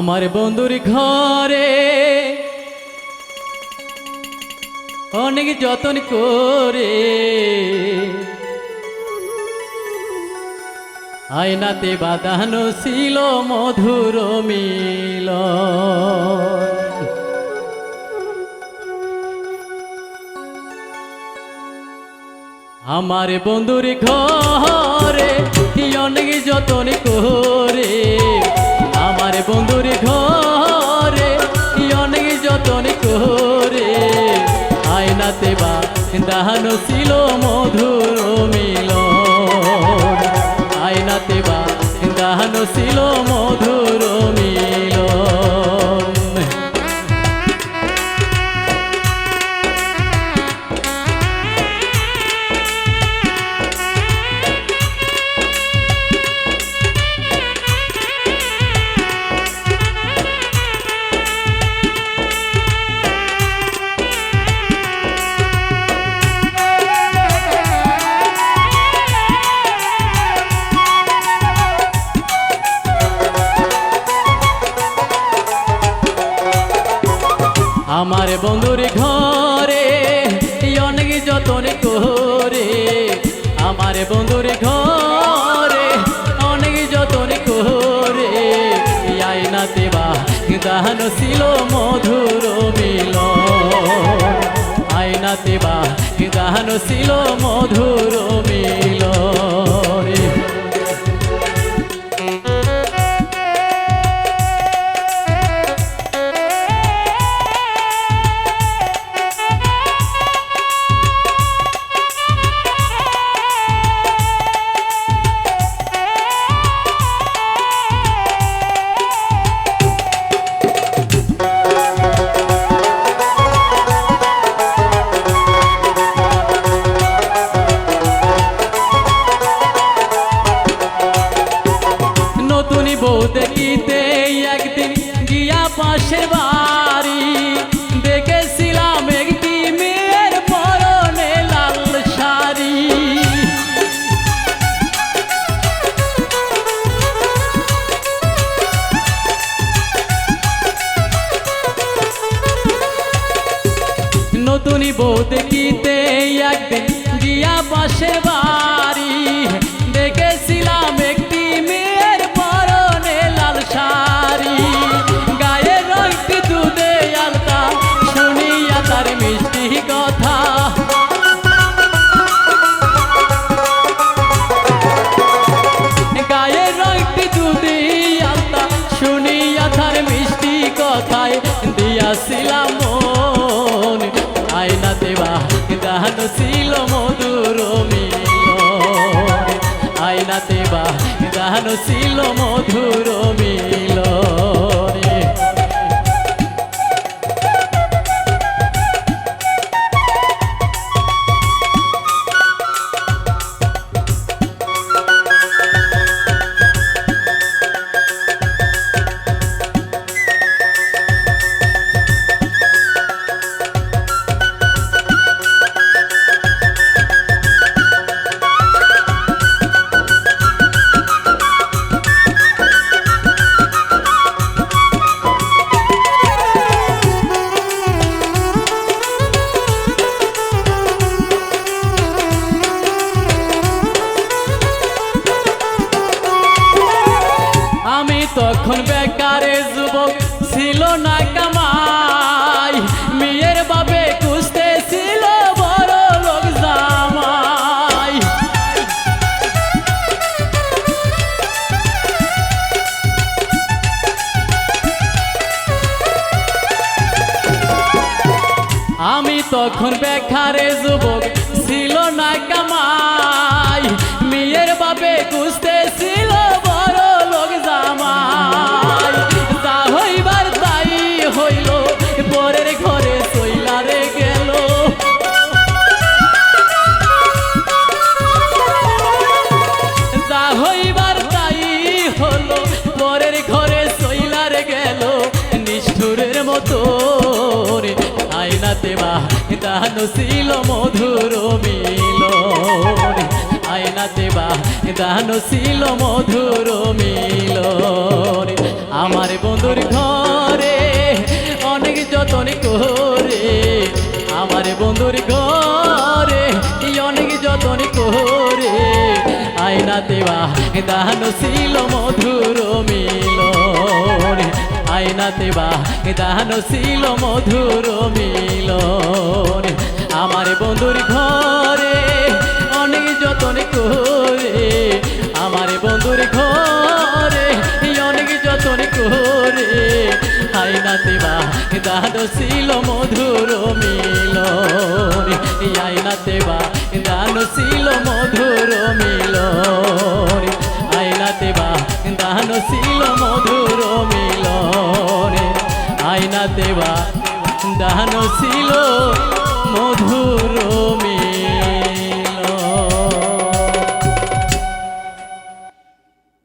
আমার বন্ধুর ঘরে অনেক যতন করে আয়নাতে বাঁধানো ছিল মধুর মিল আমার বন্ধুর ঘরে অনেক যতন করে দাহানো ছিল মধুর মিল আয়নাতে বা দাহানো ছিল মধুর আমার বন্ধুর ঘরে, অনেক যতন করে। আমার বন্ধুর ঘরে, অনেক যতন করে। আয়নাতে বা দাহানো ছিল মধুর মিল আয়নাতে বা দাহানো ছিল মধুর মিল বউ দেখিতে দেবা গান ছিল মধুর মিল আয়না দেবা গান ছিল মধুর তখন বেকারে যুবক ছিল না কামাই। মেয়ের বাবে খুঁজতে ছিল বড় লোক জামাই। আমি তখন বেকারে যুবক ছিল না কামাই। মেয়ের বাবে খুঁজতে ছিল আয়নাতে বা দান ছিল মধুর মিল আয়নাতে বা দান ছিল মধুর মিলন। আমার বন্ধুর ঘরে অনেক যতন করে, আমার বন্ধুর ঘরে অনেক যতন করে। আয়নাতে বা দান ছিল মধুর মিলন। আয়নাতে বা দান ছিল মধুর মিলন। আমার বন্ধুর ঘরে অনেক যতন করে, আমার বন্ধুর ঘরে অনেক যতন করে। আয়নাতে বা দান ছিল মধুর মিলন। আয়নাতে বা দান ছিল মধুর মিলন। আয়নাতে বা দান ছিল মধুর আয়না দেওয়া দানো ছিল মধুর মে